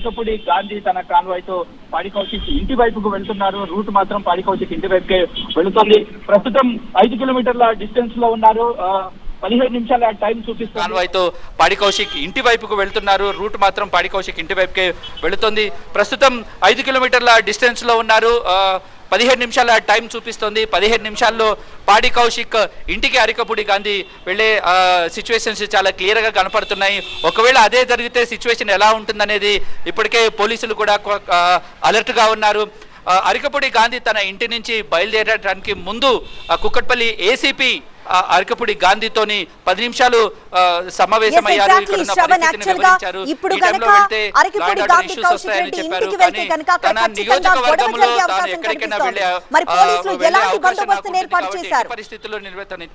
అరికపూడి గాంధీ తన కాన్వాయ్తో పాడికౌశిక్ ఇంటి వైపుకు వెళ్తున్నారు. రూట్ మాత్రం పాడికౌశిక్ ఇంటి వైపుకే వెళుతుంది. ప్రస్తుతం ఐదు కిలోమీటర్ల డిస్టెన్స్లో ఉన్నారు పదిహేను నిమిషాలు నిమిషాల టైం చూపిస్తుంది. కాన్వాయ్తో పాడి కౌశిక్ ఇంటి వైపుకు వెళ్తున్నారు. రూట్ మాత్రం పాడి కౌశిక్ ఇంటి వైపుకే వెళుతుంది. ప్రస్తుతం ఐదు కిలోమీటర్ల డిస్టెన్స్లో ఉన్నారు పదిహేడు నిమిషాల టైం చూపిస్తుంది. పదిహేడు నిమిషాల్లో పాడి కౌశిక్ ఇంటికి అరికపుడి గాంధీ వెళ్ళే సిచ్యువేషన్స్ చాలా క్లియర్గా కనపడుతున్నాయి. ఒకవేళ అదే జరిగితే సిచ్యువేషన్ ఎలా ఉంటుందనేది ఇప్పటికే పోలీసులు కూడా అలర్ట్గా ఉన్నారు. ఆ, అరికపూడి గాంధీ తన ఇంటి నుంచి బయలుదేరడానికి ముందు కుక్కట్పల్లి ఏసీపీ అరికపూడి గాంధీతోని పది నిమిషాలు సమావేశమయ్యారు ఇక్కడ. ఇప్పుడు అరకిపూడి గాంధీ కౌశిక్ రెడ్డి. ఇంటికి వెళ్తే తన నియోజకవర్గంలో ఎక్కడికైనా. వెళ్ళే అవకాశం నాకు పరిస్థితుల్లో నిర్వహించని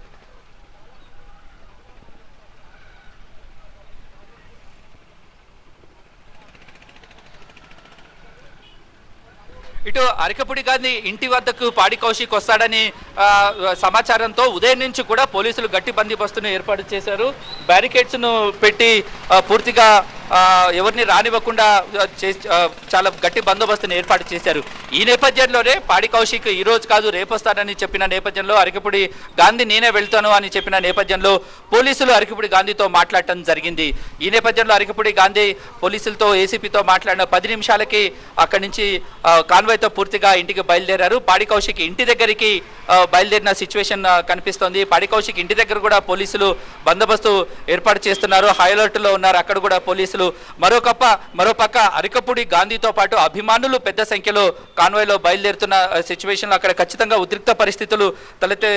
ఇటు అరకపుడి గాంధీ ఇంటి వద్దకు పాడి కౌశిక్ వస్తాడని సమాచారంతో ఉదయం నుంచి కూడా పోలీసులు గట్టి బందీబస్తును ఏర్పాటు చేశారు. బ్యారికేడ్స్ను పెట్టి పూర్తిగా ఎవరిని రానివ్వకుండా చేసి- చాలా గట్టి బందోబస్తును ఏర్పాటు చేశారు. ఈ నేపథ్యంలోనే పాడి కౌశిక్ ఈ రోజు కాదు రేపు వస్తాడని చెప్పిన నేపథ్యంలో అరకపుడి గాంధీ నేనే వెళ్తాను అని చెప్పిన నేపథ్యంలో పోలీసులు అరకపుడి గాంధీతో మాట్లాడటం జరిగింది. ఈ నేపథ్యంలో అరకపుడి గాంధీ పోలీసులతో ఏసీపీతో మాట్లాడిన పది నిమిషాలకి అక్కడి నుంచి ఆ, కాన్వాయ్తో పూర్తిగా ఇంటికి బయలుదేరారు. పాడి కౌశిక్ ఇంటి దగ్గరికి బయలుదేరిన సిచ్యువేషన్ కనిపిస్తోంది. పాడి కౌశిక్ ఇంటి దగ్గర కూడా పోలీసులు బందోబస్తు ఏర్పాటు చేస్తున్నారు. హై లో ఉన్నారు. అక్కడ కూడా పోలీసులు. మరోకప్ప మరోపక్క అరికపూడి గాంధీతో పాటు అభిమానులు పెద్ద సంఖ్యలో కాన్వాయ్లో బయలుదేరుతున్న సిచ్యువేషన్లో అక్కడ ఖచ్చితంగా ఉద్రిక్త పరిస్థితులు తలెత్తే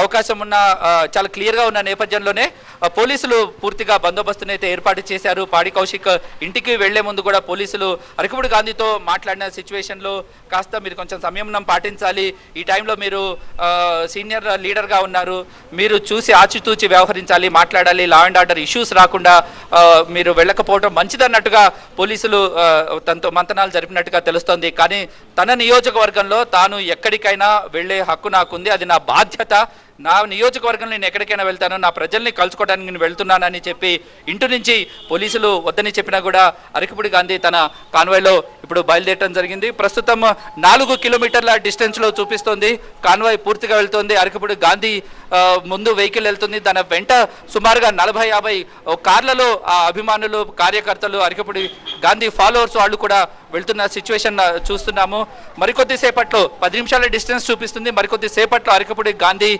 అవకాశం ఉన్న చాలా క్లియర్గా ఉన్న నేపథ్యంలోనే పోలీసులు పూర్తిగా బందోబస్తుని అయితే ఏర్పాటు చేశారు. పాడి కౌశిక్ ఇంటికి వెళ్ళే ముందు కూడా పోలీసులు అరకపూడి గాంధీతో మాట్లాడిన సిచ్యువేషన్లో కాస్త మీరు కొంచెం సంయమనం పాటించాలి. ఈ టైంలో మీరు సీనియర్ లీడర్గా ఉన్నారు. మీరు చూసి ఆచితూచి వ్యవహరించాలి మాట్లాడాలి. లా అండ్ ఆర్డర్ ఇష్యూస్ రాకుండా మీరు వెళ్ళకపోవడం మంచిదన్నట్టుగా పోలీసులు తనతో మంతనాలు జరిపినట్టుగా తెలుస్తోంది. కానీ తన నియోజకవర్గంలో తాను ఎక్కడికైనా వెళ్ళే హక్కు నాకుంది. అది నా బాధ్యత. నా నియోజకవర్గం నేను ఎక్కడికైనా వెళ్తాను నా ప్రజల్ని కలుసుకోవడానికి నేను వెళ్తున్నానని చెప్పి ఇంటి నుంచి పోలీసులు వద్దని చెప్పినా కూడా అరకపుడి గాంధీ తన కాన్వాయ్లో ఇప్పుడు బయలుదేరడం జరిగింది. ప్రస్తుతం నాలుగు కిలోమీటర్ల డిస్టెన్స్లో చూపిస్తోంది. కాన్వాయ్ పూర్తిగా వెళ్తోంది. అరకపుడి గాంధీ ముందు వెహికల్ వెళ్తుంది. దాని వెంట సుమారుగా నలభై యాభై కార్లలో ఆ అభిమానులు కార్యకర్తలు అరికపుడి గాంధీ ఫాలోవర్స్ వాళ్ళు కూడా వెళ్తున్న సిచ్యువేషన్ చూస్తున్నాము. మరికొద్ది సేపట్లో పది నిమిషాల డిస్టెన్స్ చూపిస్తుంది. మరికొద్ది సేపట్లో అరికపుడి గాంధీ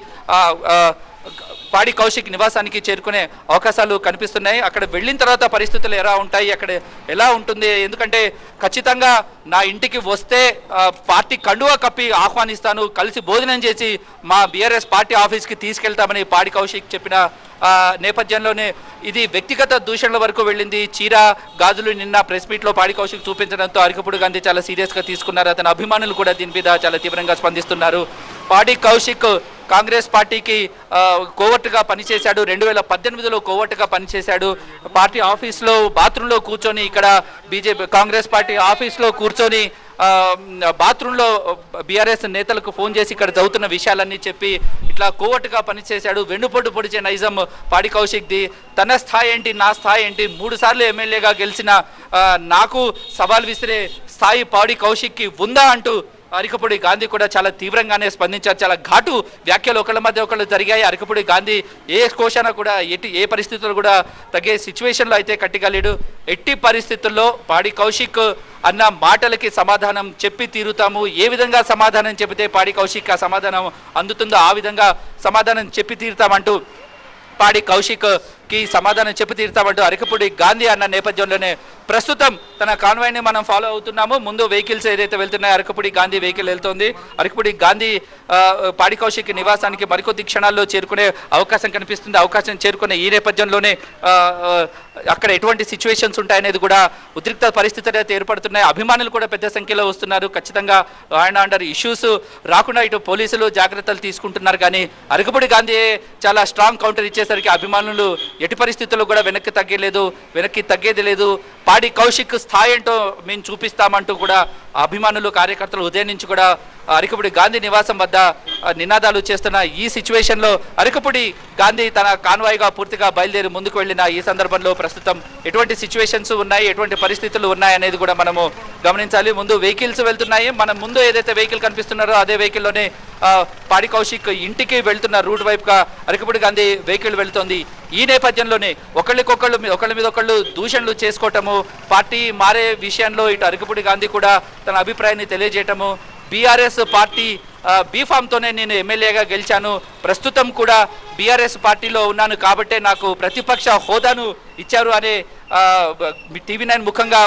పాడి కౌశిక్ నివాసానికి చేరుకునే అవకాశాలు కనిపిస్తున్నాయి. అక్కడ వెళ్ళిన తర్వాత పరిస్థితులు ఎలా ఉంటాయి? అక్కడ ఎలా ఉంటుంది? ఎందుకంటే ఖచ్చితంగా నా ఇంటికి వస్తే పార్టీ కండువా కప్పి ఆహ్వానిస్తాను. కలిసి భోజనం చేసి మా బీఆర్ఎస్ పార్టీ ఆఫీస్కి తీసుకెళ్తామని పాడి కౌశిక్ చెప్పిన నేపథ్యంలోనే ఇది వ్యక్తిగత దూషణల వరకు వెళ్ళింది. చీర గాజులు నిన్న ప్రెస్ మీట్లో పాడి కౌశిక్ చూపించడంతో అరికపుడు గాంధీ చాలా సీరియస్గా తీసుకున్నారు. అతని అభిమానులు కూడా దీని మీద చాలా తీవ్రంగా స్పందిస్తున్నారు. పాడి కౌశిక్ కాంగ్రెస్ పార్టీకి కోవట్టుగా పనిచేశాడు. రెండు వేల పద్దెనిమిదిలో కోవర్టుగా పనిచేశాడు. పార్టీ ఆఫీస్లో బాత్రూంలో కూర్చొని ఇక్కడ బీజేపీ కాంగ్రెస్ పార్టీ ఆఫీస్లో కూర్చొని బాత్రూంలో బీఆర్ఎస్ నేతలకు ఫోన్ చేసి ఇక్కడ చదువుతున్న విషయాలన్నీ చెప్పి ఇట్లా కోవట్టుగా పనిచేశాడు. వెన్నుపొట్టు పొడిచే నైజం పాడి కౌశిక్ది. తన స్థాయి ఏంటి నా స్థాయి ఏంటి? మూడు సార్లు ఎమ్మెల్యేగా గెలిచిన నాకు సవాల్ విసిరే స్థాయి పాడి కౌశిక్కి ఉందా అంటూ అరికపూడి గాంధీ కూడా చాలా తీవ్రంగానే స్పందించారు. చాలా ఘాటు వ్యాఖ్యలు ఒకళ్ళ మధ్య ఒకళ్ళు జరిగాయి. అరికపూడి గాంధీ ఏ కోశాన కూడా ఎట్టి ఏ పరిస్థితుల్లో కూడా తగ్గే సిచ్యువేషన్లో అయితే కట్టిగలేడు. ఎట్టి పరిస్థితుల్లో పాడి కౌశిక్ అన్న మాటలకి సమాధానం చెప్పి తీరుతాము. ఏ విధంగా సమాధానం చెబితే పాడి కౌశిక్ ఆ సమాధానం అందుతుందో ఆ విధంగా సమాధానం చెప్పి తీరుతామంటూ పాడి కౌశిక్ కి సమాధానం చెప్పి తీరుతామంటూ అరికపూడి గాంధీ అన్న నేపథ్యంలోనే ప్రస్తుతం తన కాన్వాయ్ని మనం ఫాలో అవుతున్నాము. ముందు వెహికల్స్ ఏదైతే వెళ్తున్నాయో అరకపూడి గాంధీ వెహికల్ వెళ్తుంది. అరకపూడి గాంధీ ఆ, పాడి కౌశిక్ నివాసానికి మరికొద్ది క్షణాల్లో చేరుకునే అవకాశం కనిపిస్తుంది. అవకాశం చేరుకునే ఈ నేపథ్యంలోనే అక్కడ ఎటువంటి సిచ్యువేషన్స్ ఉంటాయనేది కూడా ఉద్రిక్త పరిస్థితులు అయితే ఏర్పడుతున్నాయి. అభిమానులు కూడా పెద్ద సంఖ్యలో వస్తున్నారు. ఖచ్చితంగా ఆయన అండర్ ఇష్యూస్ రాకుండా ఇటు పోలీసులు జాగ్రత్తలు తీసుకుంటున్నారు. కానీ అరకపూడి గాంధీ చాలా స్ట్రాంగ్ కౌంటర్ ఇచ్చేసరికి అభిమానులు ఎటు పరిస్థితుల్లో కూడా వెనక్కి తగ్గలేదు వెనక్కి తగ్గేది లేదు. పాడి కౌశిక్ స్థాయి ఏంటో మేము చూపిస్తామంటూ కూడా అభిమానులు కార్యకర్తలు ఉదయం నుంచి కూడా అరకపుడి గాంధీ నివాసం వద్ద నినాదాలు చేస్తున్న ఈ సిచ్యువేషన్లో అరికపుడి గాంధీ తన కాన్వాయ్గా పూర్తిగా బయలుదేరి ముందుకు వెళ్ళిన ఈ సందర్భంలో ప్రస్తుతం ఎటువంటి సిచ్యువేషన్స్ ఉన్నాయి ఎటువంటి పరిస్థితులు ఉన్నాయి అనేది కూడా మనము గమనించాలి. ముందు వెహికల్స్ వెళ్తున్నాయి. మనం ముందు ఏదైతే వెహికల్ కనిపిస్తున్నారో అదే వెహికల్లోనే పాడి కౌశిక్ ఇంటికి వెళ్తున్న రూట్ వైపుగా అరకపుడి గాంధీ వెహికల్ వెళ్తోంది. ఈ నేపథ్యంలోనే ఒకళ్ళకొకళ్ళు మీ- ఒకళ్ళ మీద ఒకళ్ళు దూషణలు చేసుకోవటము పార్టీ మారే విషయంలో ఇటు అరకపుడి గాంధీ కూడా తన అభిప్రాయాన్ని తెలియజేయటము. బీఆర్ఎస్ పార్టీ బీఫామ్తోనే నేను ఎమ్మెల్యేగా గెలిచాను. ప్రస్తుతం కూడా బీఆర్ఎస్ పార్టీలో ఉన్నాను కాబట్టే నాకు ప్రతిపక్ష హోదాను ఇచ్చారు అనే టీవీ నైన్ ముఖంగా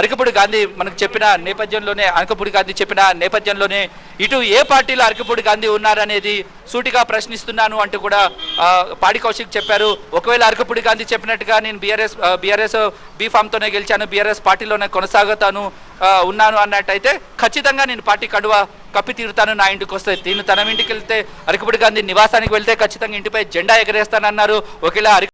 అరకపూడి గాంధీ మనకు చెప్పిన నేపథ్యంలోనే అనకపూడి గాంధీ చెప్పిన నేపథ్యంలోనే ఇటు ఏ పార్టీలో అరకపూడి గాంధీ ఉన్నారనేది సూటిగా ప్రశ్నిస్తున్నాను అంటూ కూడా పాడి కౌశిక్ చెప్పారు. ఒకవేళ అరకపూడి గాంధీ చెప్పినట్టుగా నేను బీఆర్ఎస్ బీఆర్ఎస్ బీఫామ్తోనే గెలిచాను బీఆర్ఎస్ పార్టీలోనే కొనసాగుతాను ఉన్నాను అన్నట్టయితే ఖచ్చితంగా నేను పార్టీ కడువ కప్పి తీరుతాను నా ఇంటికి వస్తే. దీన్ని తన ఇంటికి వెళ్తే అరకపూడి గాంధీ నివాసానికి వెళ్తే ఖచ్చితంగా ఇంటిపై జెండా ఎగరేస్తానన్నారు. ఒకవేళ అరక